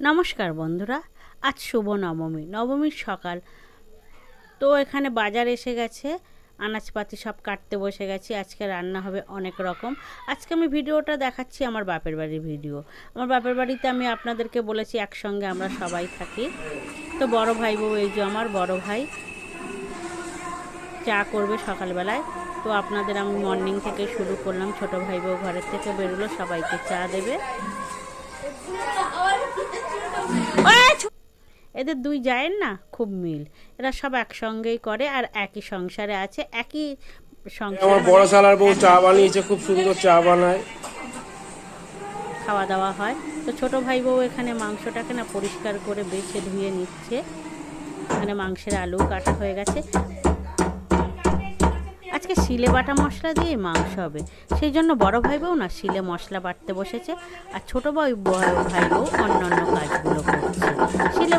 নমস্কার বন্ধুরা, আজ শুভ নবমী, নবমীর সকাল। তো এখানে বাজার এসে গেছে, আনাজপাতি সব কাটতে বসে গেছি, আজকে রান্না হবে অনেক রকম। আজকে আমি ভিডিওটা দেখাচ্ছি আমার বাপের বাড়ির ভিডিও। আমার বাপের বাড়িতে আমি আপনাদেরকে বলেছি, একসঙ্গে আমরা সবাই থাকি। তো বড় ভাই বউ এই যে আমার বড় ভাই, চা করবে সকালবেলায়। তো আপনাদের আমি মর্নিং থেকে শুরু করলাম, ছোট ভাই বউ ঘরের থেকে বেরোলো, সবাইকে চা দেবে। এদের দুই জায়ের না খুব মিল। এরা সব একসঙ্গেই করে আর একই সংসারে আছে একই আমার বড় শালার বউ চা বানিয়েছে খুব সুন্দর চা বানায়। খাওয়া দাওয়া হয়। তো ছোট ভাই বউ এখানে মাংসটাকে না পরিষ্কার করে বেছে ধুয়ে নিচ্ছে। এখানে মাংসের আলু কাটা হয়ে গেছে। আজকে শিলে বাটা মশলা দিয়ে মাংস হবে। সেই জন্য বড় ভাই বউ না শিলে মশলা বাটতে বসেছে। আর ছোট ভাই বড় ভাই বউ অন্য অন্য কাজগুলো করছে।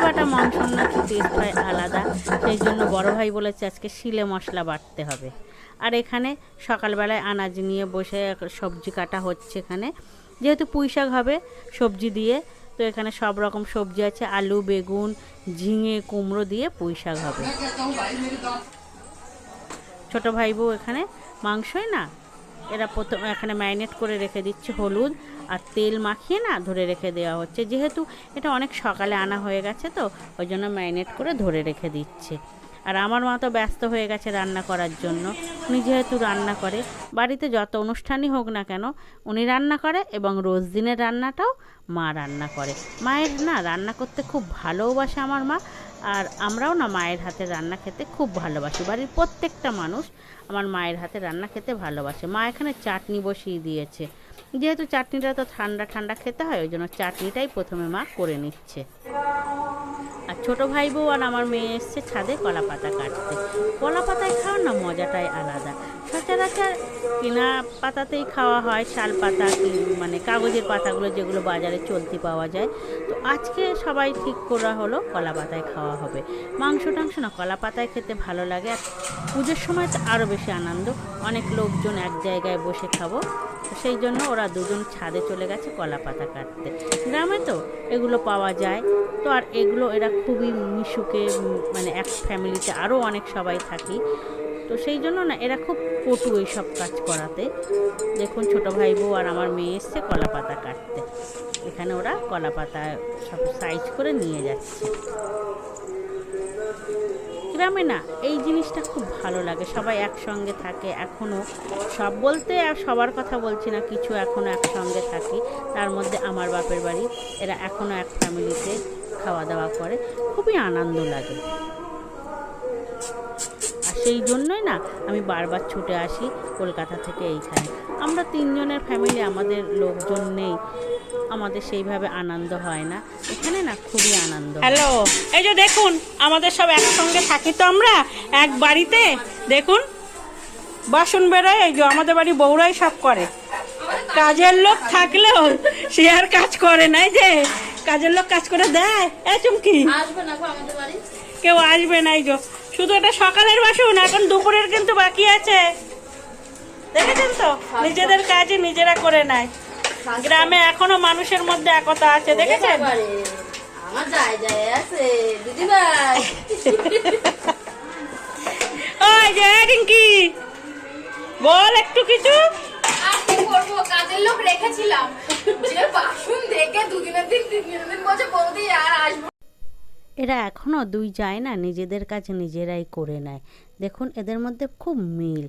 বাটা মাংস নাকি টেস্ট হয় আলাদা। সেই জন্য বড় ভাই বলেছে, আজকে শিলে মশলা বাটতে হবে। আর এখানে সকালবেলায় আনাজ নিয়ে বসে সবজি কাটা হচ্ছে এখানে। যেহেতু পুঁই শাক হবে সবজি দিয়ে, তো এখানে সব রকম সবজি আছে, আলু, বেগুন, ঝিঙে, কুমড়ো দিয়ে পুঁই শাক হবে। ছোট ভাই বউ এখানে মাংসই না এরা প্রথম এখানে ম্যারিনেট করে রেখে দিচ্ছে হলুদ আর তেল মাখিয়ে না ধরে রেখে দেওয়া হচ্ছে। যেহেতু এটা অনেক সকালে আনা হয়ে গেছে তো, ওই জন্য ম্যারিনেট করে ধরে রেখে দিচ্ছে। আর আমার মা তো ব্যস্ত হয়ে গেছে রান্না করার জন্য। উনি যেহেতু রান্না করে, বাড়িতে যত অনুষ্ঠানই হোক না কেন, উনি রান্না করে এবং রোজ দিনের রান্নাটাও মা রান্না করে। মায়ের না, রান্না করতে খুব ভালোবাসে আমার মা, আর আমরাও না মায়ের হাতে রান্না খেতে খুব ভালোবাসি। বাড়ির প্রত্যেকটা মানুষ আমার মায়ের হাতে রান্না খেতে ভালোবাসে। মা এখানে চাটনি বসিয়ে দিয়েছে। যেহেতু চাটনিটা তো ঠান্ডা ঠান্ডা খেতে হয়, ওই জন্য চাটনিটাই প্রথমে মা করে নিচ্ছে। ছোট ভাই বউ আর আমার মেয়ে এসছে ছাদে কলা পাতা কাটতে। কলা পাতায় খাওয়ার না, মজাটাই আলাদা। সচরাচর কেনা পাতাতেই খাওয়া হয়, শাল পাতা মানে কাগজের পাতাগুলো যেগুলো বাজারে চলতি পাওয়া যায়। তো আজকে সবাই ঠিক করা হলো কলা পাতায় খাওয়া হবে। মাংস টাংস না কলা পাতায় খেতে ভালো লাগে। আর পুজোর সময় তো আরও বেশি আনন্দ। অনেক লোকজন এক জায়গায় বসে খাব। সেই জন্য ওরা দুজন ছাদে চলে গেছে কলা পাতা কাটতে। গ্রামে তো এগুলো পাওয়া যায়। তো আর এগুলো এরা খুবই মিশুকে মানে এক ফ্যামিলিতে আরও অনেক সবাই থাকি। তো সেই জন্য না, এরা খুব পটু এইসব কাজ করাতে। দেখুন ছোটো ভাই বউ আর আমার মেয়ে এসছে কলা পাতা কাটতে। এখানে ওরা কলা পাতা সব সাইজ করে নিয়ে যাচ্ছে। গ্রামে না, এই জিনিসটা খুব ভালো লাগে। সবাই একসঙ্গে থাকে এখনও সব বলতে আর সবার কথা বলছি না, কিছু এখনও একসঙ্গে থাকি। তার মধ্যে আমার বাপের বাড়ি, এরা এখনও এক ফ্যামিলিতে। খাওয়া দাওয়া করে, খুবই আনন্দ লাগে। আর সেই জন্যই না, আমি বারবার ছুটে আসি কলকাতা থেকে এইখানে। আমরা তিনজনের ফ্যামিলি আমাদের লোকজন নেই। আমাদের সেইভাবে আনন্দ হয় না। এখানে না খুবই আনন্দ হ্যালো এই যে দেখুন, আমাদের সব একসঙ্গে থাকি তো আমরা? এক বাড়িতে? দেখুন, বাসন বেরোয়, এই যে আমাদের বাড়ি বউরাই সব করে। কাজের লোক থাকলেও সে আর কাজ করে না এই যে। কাজের লোক কাজ করে দেয়? এ চুমকি। কেউ আসবে না এই যে। শুধু এটা সকালের বাসন এখন দুপুরের কিন্তু বাকি আছে। দেখেছেন তো? নিজেদের কাজে নিজেরা করে নেয়। গ্রামে এখনও মানুষের মধ্যে একতা আছে দেখেছেন? আমার যায় যায় আছে দিদি ভাই ওই যে রিঙ্কি। বল একটু কিছু। কাজের লোক রেখেছিলাম। যে বাসন দেখে দুদিনের দিন তিন দিনের দিন বলছে বৌদি আর আসব এরা এখনও দুই যায় না নিজেদের কাজ নিজেরাই করে নেয়। দেখুন এদের মধ্যে খুব মিল।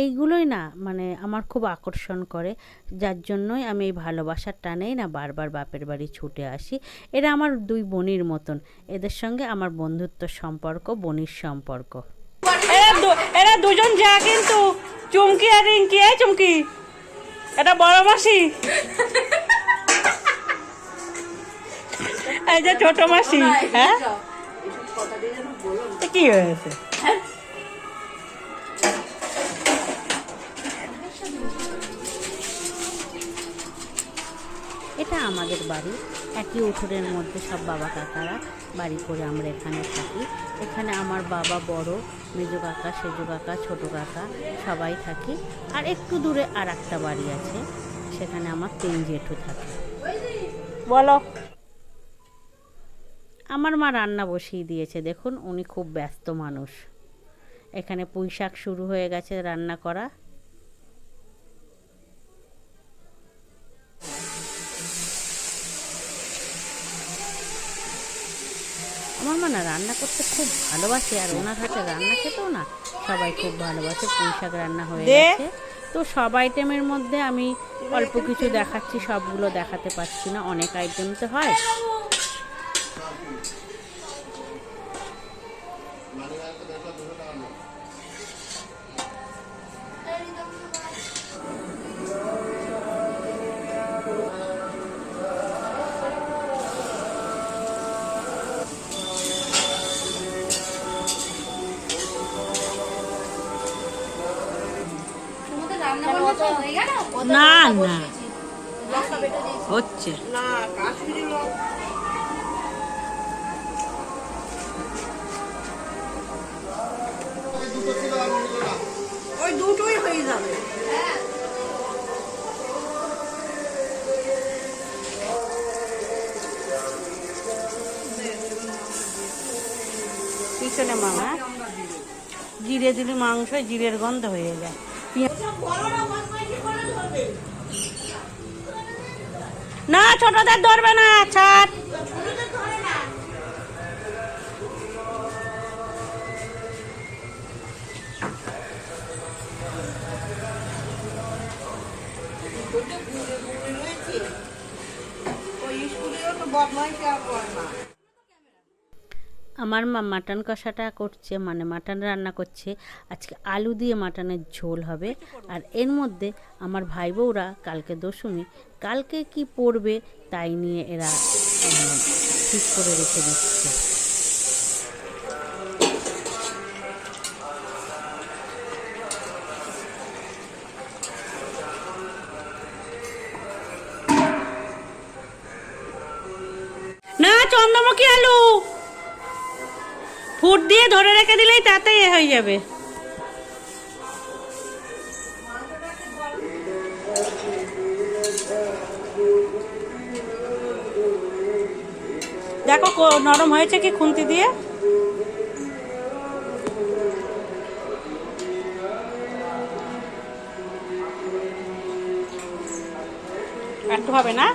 এইগুলোই না মানে আমার খুব আকর্ষণ করে। যার জন্যই আমি এই ভালোবাসার টানেই না বারবার বাপের বাড়ি ছুটে আসি। এরা আমার দুই বোনির মতন। এদের সঙ্গে আমার বন্ধুত্ব সম্পর্ক বোনির সম্পর্ক। এরা এরা দুজন যা কিন্তু চুমকি আর রিঙ্কি চুমকি। এটা বড় মাসি? এই যে ছোট মাসি হ্যাঁ? কি হয়েছে? এটা আমাদের বাড়ি একই উঠোনের মধ্যে সব বাবা কাকারা। বাড়ি করে আমরা এখানে থাকি। এখানে আমার বাবা বড়, মেজো কাকা, সেজো কাকা, ছোটো কাকা, সবাই থাকি। আর একটু দূরে আর একটা বাড়ি আছে, সেখানে আমার তিন জেঠু থাকে। বলো। আমার মা রান্না বসিয়ে দিয়েছে, দেখুন, উনি খুব ব্যস্ত মানুষ। এখানে পুঁই শাক শুরু হয়ে গেছে রান্না করা। আমার মা না রান্না করতে খুব ভালোবাসে আর ওনার হাতে রান্না খেতেও না সবাই খুব ভালোবাসে। পুঁই শাক রান্না হয়ে গেছে। তো সব আইটেমের মধ্যে আমি অল্প কিছু দেখাচ্ছি সবগুলো দেখাতে পারছি না অনেক আইটেম তো হয়। না না। হচ্ছে। ওই দুটোই হয়ে যাবে। পিছনে মামা। জিরে দিলে মাংস জিরের গন্ধ হয়ে যায়। না ছোটদের ধরবে না ছাড়। বদমাইশি আর করে না আমার মা মাটন কষাটা করছে মানে মাটন রান্না করছে। আজকে আলু দিয়ে মাটনের ঝোল হবে। আর এর মধ্যে আমার ভাই বউরা কালকে দশমী কালকে কি পড়বে তাই নিয়ে এরা ঠিক করে রেখে দিচ্ছে। না চন্দ্রমুখী আলু! ফুট দিয়ে ধরে রেখে দিলেই তাতে এ হয়ে যাবে। দেখো নরম হয়েছে কি খুন্তি দিয়ে? একটু হবে না?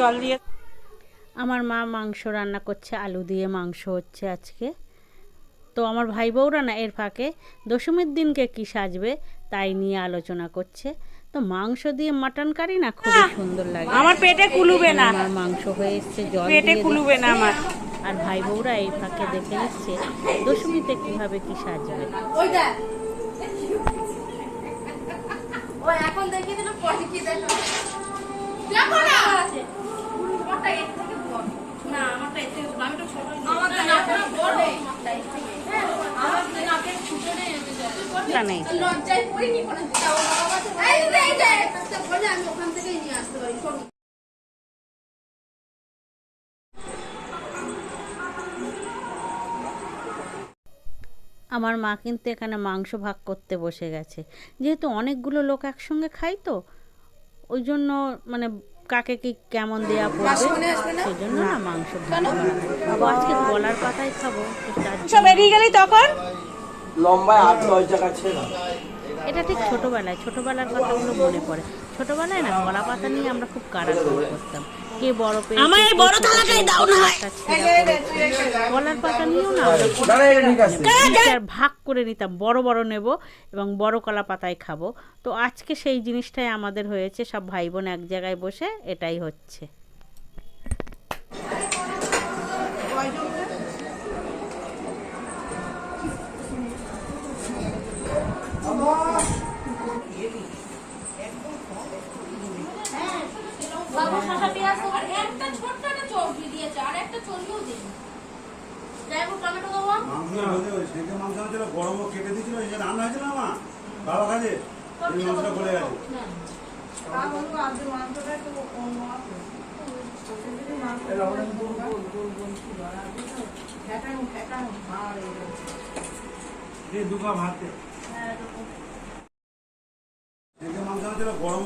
জল দিয়ে আমার মা মাংস রান্না করছে আলু দিয়ে মাংস হচ্ছে আজকে। তো আমার ভাই বউরা না এর ফাঁকে দশমীর দিনকে কি সাজবে তাই নিয়ে আলোচনা করছে। তো মাংস দিয়ে মাটন কারি না খুবই সুন্দর লাগে। আমার পেটে কুলুবে না। আমার মাংস হয়ে এসছে জল পেটে কুলুবে না আমার। আর ভাই বউরা এই ফাঁকে দেখে নিচ্ছে দশমীতে কীভাবে কি সাজবে। ওই এখন দেখিয়ে দিল পরে কি দেখো দেখো না তোমারটা এর থেকে বড় না আমারটা এর থেকে আমি তো ছোট আমারটা না বড়। আমারটা এর থেকে আমার তো নাকের ছুটো নেই এতে নেই। লজ্জায় পড়িনি কোনো যাও বাবা এই রে এই রে একটা বলে আমি ওখান থেকেই নিয়ে আসতে পারি আমার মা কিন্তু এখানে মাংস ভাগ করতে বসে গেছে। যেহেতু অনেকগুলো লোক একসঙ্গে খাই তো ওই জন্য মানে কাকে কি কেমন দেয়া পড়বে সেই জন্য না? মাংস আজকে গলার পাতায় খাব সব বেরিয়ে গেলি তখন? লম্বায় আট দশ জায়গা ছেড়া। এটা ঠিক ছোটোবেলায় ছোটোবেলার কথাগুলো মনে পড়ে। ছোটোবেলায় না কলা পাতা নিয়ে আমরা খুব কারাকারি করতাম। কে বড় পেয়েছে আমার এই বড় থালাটাই দাও না হয়। কলার পাতা নিয়েও না আমরা ভাগ করে নিতাম বড় বড় নেব এবং বড় কলা পাতায় খাব। তো আজকে সেই জিনিসটাই আমাদের হয়েছে সব ভাই বোন এক জায়গায় বসে এটাই হচ্ছে। মাংস হয়েছিল গরমও কেটে দিয়েছিল রান্না হয়েছিল না মা? বাবা কাজে মাংসটা গেছে।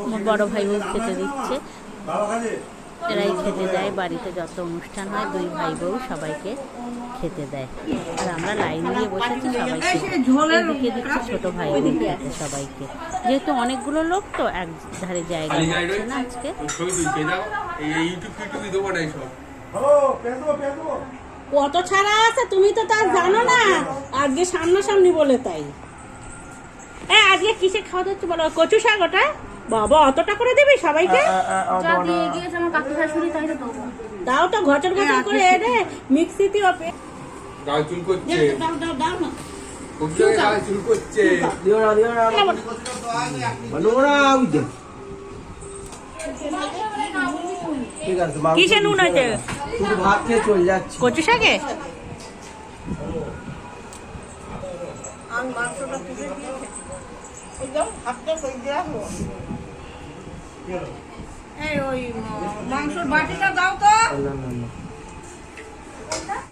কেটে বড় ভাই খেতে? দিচ্ছে। এরাই খেতে দেয়। বাড়িতে যত অনুষ্ঠান হয় দুই ভাই বউ সবাইকে খেতে দেয়। আর আমরা লাইন দিয়ে বসেছি সবাইকে। এদিকে দিচ্ছে ছোট ভাই খেতে সবাইকে। যেহেতু অনেকগুলো লোক তো এক ধারে জায়গা হচ্ছে না আজকে। কত ছাড়া আছে তুমি তো তার জানো না। আজকে সামনাসামনি বলে তাই। এ আজকে কিসে খাওয়া যাচ্ছে বলো? কচু শাক ওটা? বাবা অতটা করে দিবি সবাইকে? দিয়ে তাই তো ঘচর ঘচর করে এনে মিক্সিতে ওপে গায়ে চুল করছে। দাও দাও দাও না। দিও দিও কিসে নুন আছে? শুধু ভাত খেয়ে চলে যাচ্ছে। কচু শাকে? আমি মাংসটা তুলে দিয়েছি একদম হাতটা কই দেওয়া হলো এই ওই মাংসের বাটিটা দাও তো।